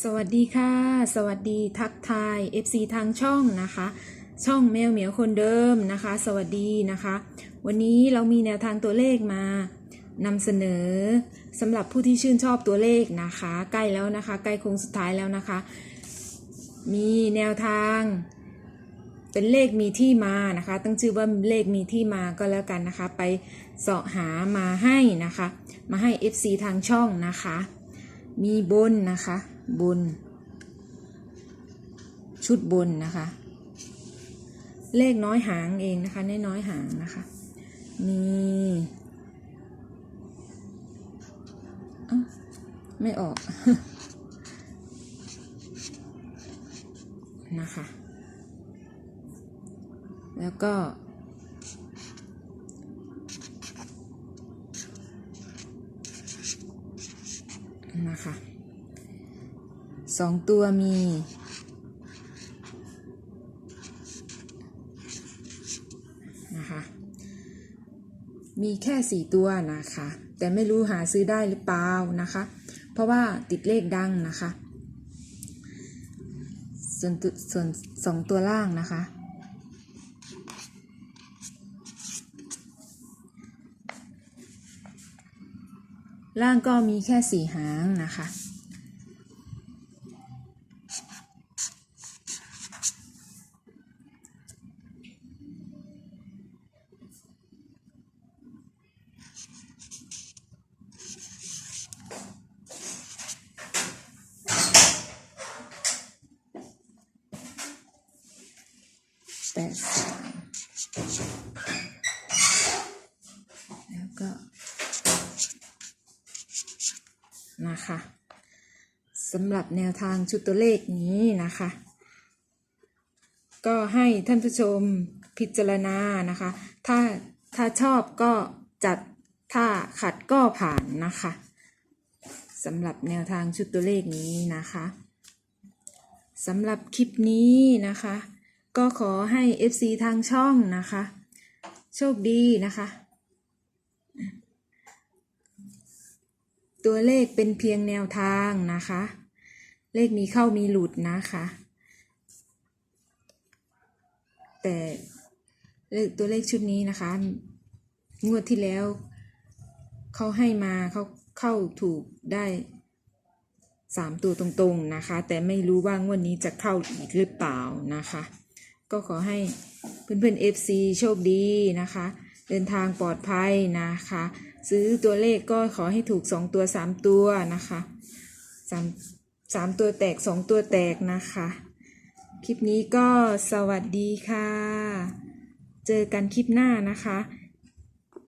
สวัสดีค่ะ สวัสดีทักทาย FC ทางช่องนะคะ ช่องแมวเหมียวคนเดิมนะคะ สวัสดีนะคะ วันนี้เรามีแนวทางตัวเลขมานำเสนอสำหรับผู้ที่ชื่นชอบตัวเลขนะคะ ใกล้แล้วนะคะ ใกล้โค้งสุดท้ายแล้วนะคะ มีแนวทาง เป็นเลขมีที่มานะคะ ตั้งชื่อว่าเลขมีที่มาก็แล้วกันนะคะ ไปเสาะหามาให้นะคะ มาให้ FC ทางช่องนะคะ มีบนนะคะ บน ชุดบนนะคะ เลขน้อยหางเองนะคะน้อยน้อยหางนะคะนี่ไม่ออกนะคะ แล้วก็ นะคะสองตัวมีนะคะมีแค่สี่ตัวนะคะ แต่ไม่รู้หาซื้อได้หรือเปล่านะคะ เพราะว่าติดเลขดังนะคะ ส่วนส่วนสองตัวล่างนะคะ ล่างก็มีแค่สี่หางนะคะ แปดสามแล้วก็ นะคะสำหรับแนวทางชุดตัวเลขนี้นะคะ ก็ให้ท่านผู้ชมพิจารณานะคะ ถ้าถ้าชอบก็จัดถ้าขัดก็ผ่านนะคะสำหรับแนวทางชุดตัวเลขนี้นะคะสำหรับคลิปนี้นะคะ ก็ขอให้ FC ทางช่องนะคะ โชคดีนะคะ ตัวเลขเป็นเพียงแนวทางนะคะ เลขมีเข้ามีหลุดนะคะ แต่เลขตัวเลขชุดนี้นะคะ งวดที่แล้วเขาให้มาเขาเข้าถูกได้สามตัวตรงๆนะคะ แต่ไม่รู้ว่างวดนี้จะเข้าอีกหรือเปล่านะคะ ก็ขอให้เพื่อนๆ FC โชคดีนะคะ เดินทางปลอดภัยนะคะ ซื้อตัวเลขก็ขอให้ถูก 2 ตัว 3 ตัวนะคะสามตัวแตก 2 ตัวแตกนะคะ คลิปนี้ก็สวัสดีค่ะ เจอกันคลิปหน้านะคะ